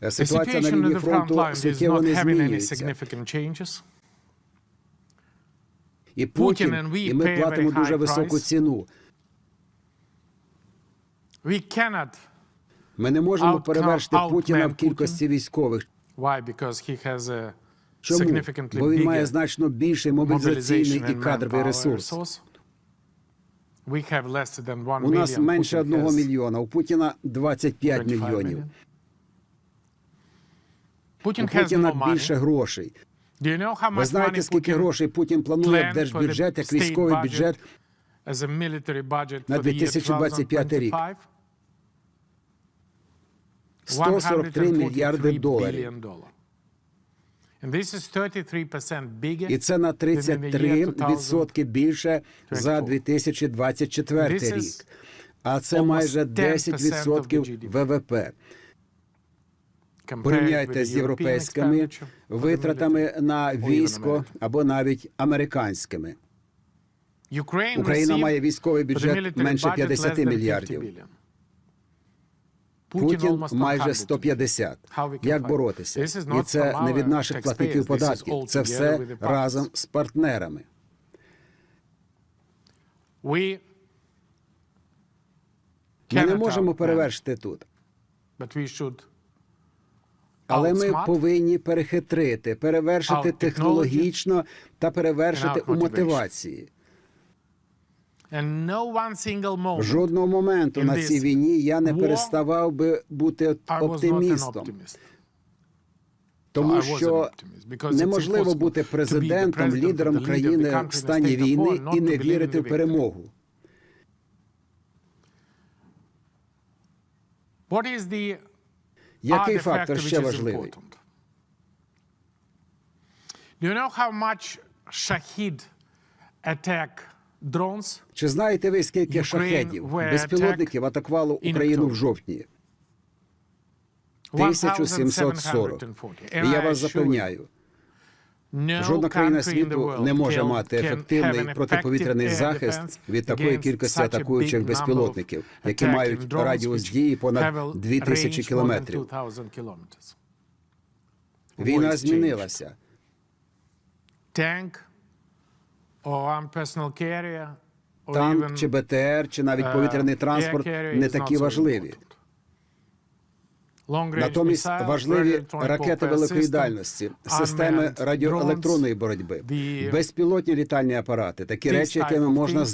Е, The Ситуація на лінії the front фронту is суттєво not не having any змінюється. significant changes. І потім, і ми платимо дуже високу ціну. Ми не можемо перевершити Путіна в кількості військових. Чому? Бо він має значно більший мобілізаційний і кадровий ресурс. У нас менше одного мільйона, у Путіна 25 25 мільйонів. У Путіна більше грошей. Ви знаєте, скільки грошей Путін планує в держбюджет, як військовий бюджет на for the year 2025 рік? 2025? 143 мільярди доларів. billion dollar. And this is 33% bigger І це на than in the year 33% більше за 2024 This is рік. А це майже 10% 10% of the GDP. ВВП. 2000 compared with Порівняйте з європейськими витратами на військо або навіть американськими. Україна має військовий бюджет менше budget 50 less than 50 мільярдів. Путін майже 100 150. How we can Як боротися? І це не від наших платників податків. Це все разом з партнерами. Ми не можемо перевершити тут. Але ми повинні перехитрити, перевершити технологічно та перевершити у мотивації. Жодного моменту на цій війні я не переставав би бути оптимістом, тому що неможливо бути президентом, лідером країни в стані війни і не вірити в перемогу. Який фактор ще важливий? you know how much Shahid attack drones? Чи знаєте ви, скільки шахедів, безпілотників атакувало Україну в жовтні? 1740. 1740. І я вас запевняю, жодна країна світу не може мати ефективний протиповітряний захист від такої кількості атакуючих безпілотників, які мають радіус дії понад a 2000 range more than кілометрів. 2000 kilometers. Війна змінилася. Or Танк чи БТР, чи навіть uh, повітряний транспорт не такі важливі. Натомість важливі ракети великої дальності, системи радіоелектронної боротьби, безпілотні літальні апарати, такі речі, якими можна